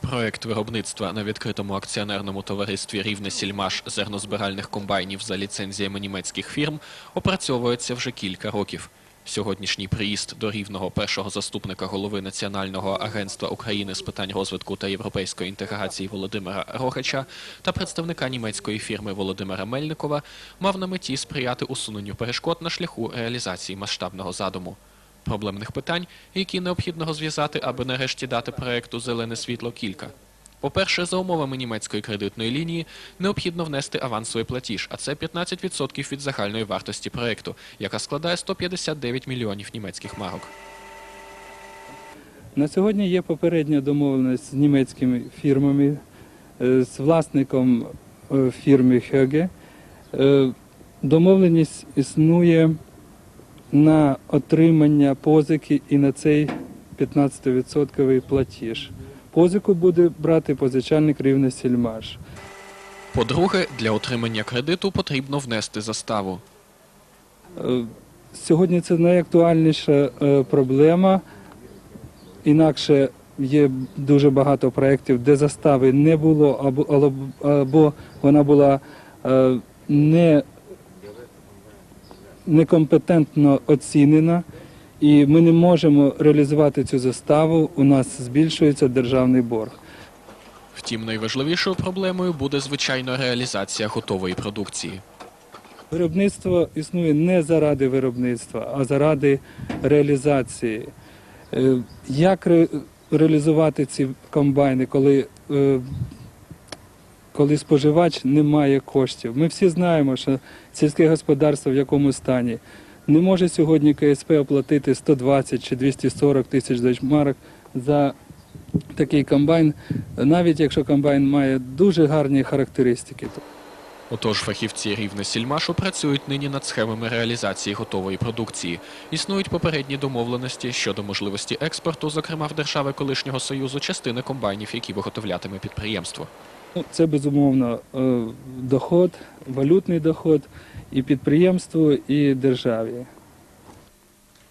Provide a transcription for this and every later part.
Проект виробництва на відкритому акціонерному товаристві Рівне Сільмаш зернозбиральних комбайнів за ліцензіями німецьких фірм опрацьовується вже кілька років. Сьогоднішній приїзд до рівного першого заступника голови Національного агентства України з питань розвитку та європейської інтеграції Володимира Рогача та представника німецької фірми Володимира Мельникова мав на меті сприяти усуненню перешкод на шляху реалізації масштабного задуму. Проблемних питань, які необхідно розв'язати, аби нарешті дати проекту зелене світло, кілька. По-перше, за умовами німецької кредитної лінії необхідно внести авансовий платіж, а це 15% від загальної вартості проекту, яка складає 159 мільйонів німецьких марок. На сьогодні є попередня домовленість з німецькими фірмами, е, з власником е, фірми Хеге. Домовленість існує на отримання позики і на цей 15% платіж. Позику буде брати позичальник рівне Сільмаш. По-друге, для отримання кредиту потрібно внести заставу. Е, Сьогодні це найактуальніша е, проблема. Інакше є дуже багато проєктів, де застави не було, або, або- вона була е, не, некомпетентно оцінена, і ми не можемо реалізувати цю заставу. У нас збільшується державний борг. Втім, найважливішою проблемою буде звичайно реалізація готової продукції. Виробництво існує не заради виробництва, а заради реалізації. Е, Як ре- реалізувати ці комбайни, коли, е, коли споживач не має коштів? Ми всі знаємо, що сільське господарство в якому стані. Не може сьогодні КСП оплатити 120 чи 240 тисяч дочмарок за такий комбайн, навіть якщо комбайн має дуже гарні характеристики. Отож, фахівці рівне Сільмашу працюють нині над схемами реалізації готової продукції. Існують попередні домовленості щодо можливості експорту, зокрема в держави колишнього союзу, частини комбайнів, які виготовлятиме підприємство. Ну, Це безумовно е, доход, валютний доход і підприємству, і державі.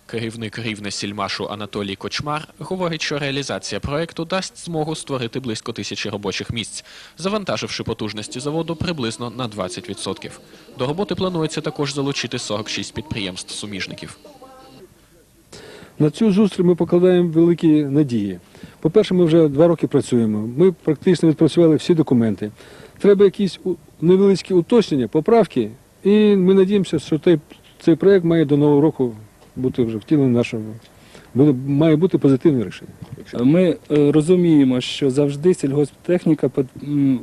Керівник рівне Сільмашу Анатолій Кочмар говорить, що реалізація проекту дасть змогу створити близько тисячі робочих місць, завантаживши потужності заводу приблизно на 20%. До роботи планується також залучити 46 підприємств-суміжників. На цю зустріч ми покладаємо великі надії. По-перше, ми вже два роки працюємо. Ми практично відпрацювали всі документи. Треба якісь невеличкі уточнення, поправки, і ми надіємося, що той, цей проект має до нового року бути вже втілений. Буде, має бути позитивне рішення. Ми е, розуміємо, що завжди сільгосптехніка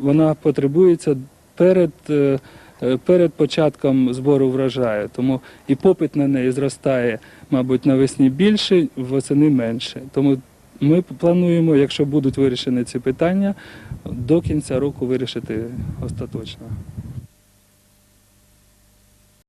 вона потребується перед, е, перед початком збору врожаю. Тому і попит на неї зростає, мабуть, навесні більше, восени менше. Тому ми плануємо, якщо будуть вирішені ці питання, до кінця року вирішити остаточно.